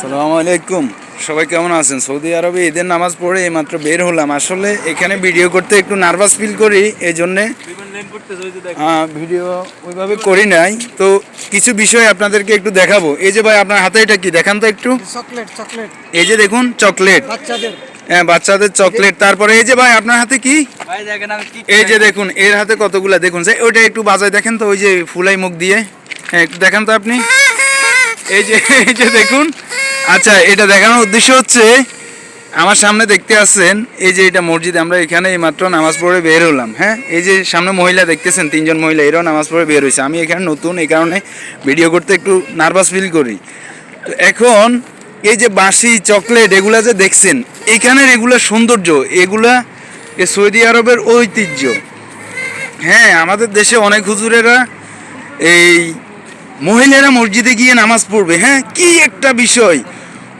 সালাম আলাইকুম। সবাই কেমন আছেন? সৌদি আরবে ঈদের নামাজ পড়ে এইমাত্র বের হলাম। আসলে এখানে ভিডিও করতে একটু নার্ভাস ফিল করি এই জন্যে আহ, ভিডিও ওইভাবে করি নাই। তো কিছু বিষয় আপনাদেরকে একটু দেখাবো। এই যে ভাই আপনার হাতে এটা কি? দেখান তো একটু। Chocolate chocolate. এই যে দেখুন চকলেট। বাচ্চাদের। হ্যাঁ বাচ্চাদের চকলেট। তারপরে এই যে ভাই আপনার হাতে কি? ভাই দেখেন আমি কি এই যে দেখুন এর হাতে কতগুলা? দেখুন ওইটা একটু বাজায় দেখেন তো ওই যে ফুলাই মুখ দিয়ে। হ্যাঁ একটু দেখান তো আপনি। এই যে এই যে দেখুন। আচ্ছা এটা দেখানোর উদ্দেশ্য হচ্ছে, আমার সামনে দেখতে আসছেন, এই যে এটা মসজিদ, আমরা এখানে এইমাত্র নামাজ পড়ে বের হলাম হ্যাঁ? এই যে সামনে মহিলা দেখতেছেন, তিনজন মহিলা, এরাও নামাজ পড়ে বের হয়েছে। আমি এখানে নতুন, এই কারণে ভিডিও করতে একটু নার্ভাস ফিল করি। তো এখন, এই যে বাঁশি, চকলেট, এগুলা যে দেখছেন, এখানের এগুলা সৌন্দর্য, এগুলা সৌদি আরবের ঐতিহ্য। হ্যাঁ আমাদের দেশে অনেক হুজুরেরা এই মহিলারা মসজিদে গিয়ে নামাজ পড়বে হ্যাঁ? কি একটা বিষয়।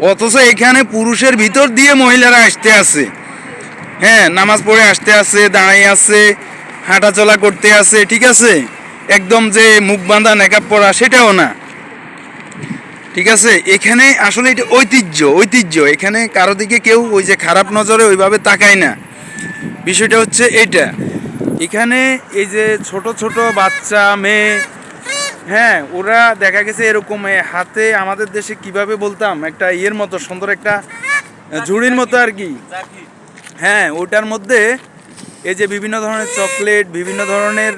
অথচ এখানে পুরুষের ভিতর দিয়ে মহিলারা আসতে আছে। হ্যাঁ নামাজ পড়ে আসতে আছে দাঁড়িয়ে আছে, হাঁটাচলা করতে আছে, ঠিক আছে? একদম যে মুখ বাঁধা নেকাপ পরা, সেটাও না। ঠিক আছে? এখানে আসলে এটা ঐতিহ্য ঐতিহ্য। এখানে কারও দিকে কেউ ওই যে খারাপ নজরে ওইভাবে তাকায় না। বিষয়টা হচ্ছে এইটা এখানে এই যে ছোট ছোট বাচ্চা, মেয়ে হ্যাঁ ওরা দেখা গেছে এরকম হাতে আমাদের দেশে কীভাবে বলতাম একটা ইয়ের মতো সুন্দর একটা ঝুড়ির মতো আর কি। হ্যাঁ ওটার মধ্যে এই যে বিভিন্ন ধরনের চকলেট বিভিন্ন ধরনের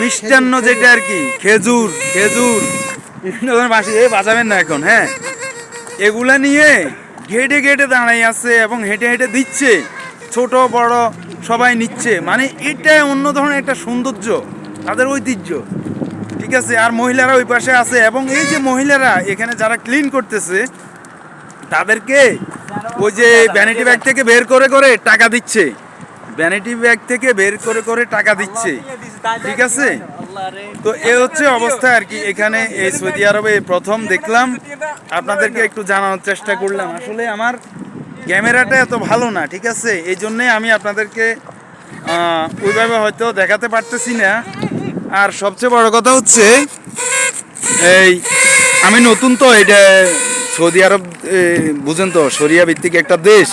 মিষ্টান্ন যেটা আর কি খেজুর খেজুর বিভিন্ন ধরনের বাসি এ বাজাবেন না এখন হ্যাঁ। এগুলা নিয়ে ঘেটে ঘেটে দাঁড়াই আছে এবং হেঁটে হেঁটে দিচ্ছে ছোট বড় সবাই নিচ্ছে। মানে এটা অন্য ধরনের একটা সৌন্দর্য তাদের ঐতিহ্য। ঠিক আছে, আর মহিলারা ওই পাশে আছে এবং এই যে মহিলারা এখানে যারা ক্লিন করতেছে, তাদেরকে ওই যে ভ্যানিটি ব্যাগ থেকে বের করে করে টাকা দিচ্ছে। ভ্যানিটি ব্যাগ থেকে বের করে করে টাকা দিচ্ছে। ঠিক আছে? তো এ হচ্ছে অবস্থা আর কি এখানে এই সৌদি আরবে প্রথম দেখলাম। আপনাদেরকে একটু জানানোর চেষ্টা করলাম। আসলে আমার ক্যামেরাটা এত ভালো না, ঠিক আছে? এই জন্যে আমি আপনাদেরকে ওইভাবে হয়তো দেখাতে পারতেছি না। আর সবচেয়ে বড় কথা হচ্ছে, এই, আমি নতুন তো এটা সৌদি আরব বুঝেন তো সরিয়া ভিত্তিক একটা দেশ,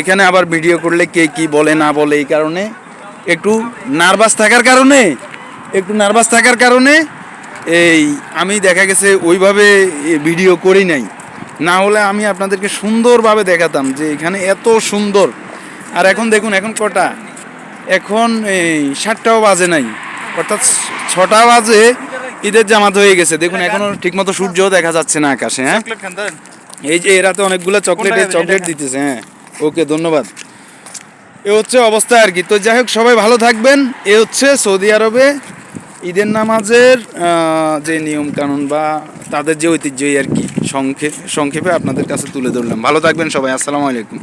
এখানে আবার ভিডিও করলে কে কি বলে, না বলে, এই কারণে, একটু নার্ভাস থাকার কারণে, একটু নার্ভাস থাকার কারণে, এই, আমি দেখা গেছে ওইভাবে ভিডিও করি নাই। না হলে আমি আপনাদেরকে সুন্দরভাবে দেখাতাম যে এখানে এত সুন্দর। আর এখন দেখুন, এখন কটা? এখন, এই, সাতটাও বাজে নাই। অর্থাৎ ছটা বাজে ঈদের জামাত হয়ে গেছে। দেখুন এখনও ঠিকমতো সূর্যও দেখা যাচ্ছে না আকাশে হ্যাঁ? এই যে এরা তো অনেকগুলো চকলেট চকলেট দিতেছে হ্যাঁ। ওকে ধন্যবাদ। এ হচ্ছে অবস্থা আর কি। তো যাই হোক সবাই ভালো থাকবেন। এ হচ্ছে সৌদি আরবে ঈদের নামাজের যে নিয়ম কানুন বা তাদের যে ঐতিহ্যই আর কি সংক্ষেপ সংক্ষেপে আপনাদের কাছে তুলে ধরলাম। ভালো থাকবেন সবাই। আসসালামু আলাইকুম।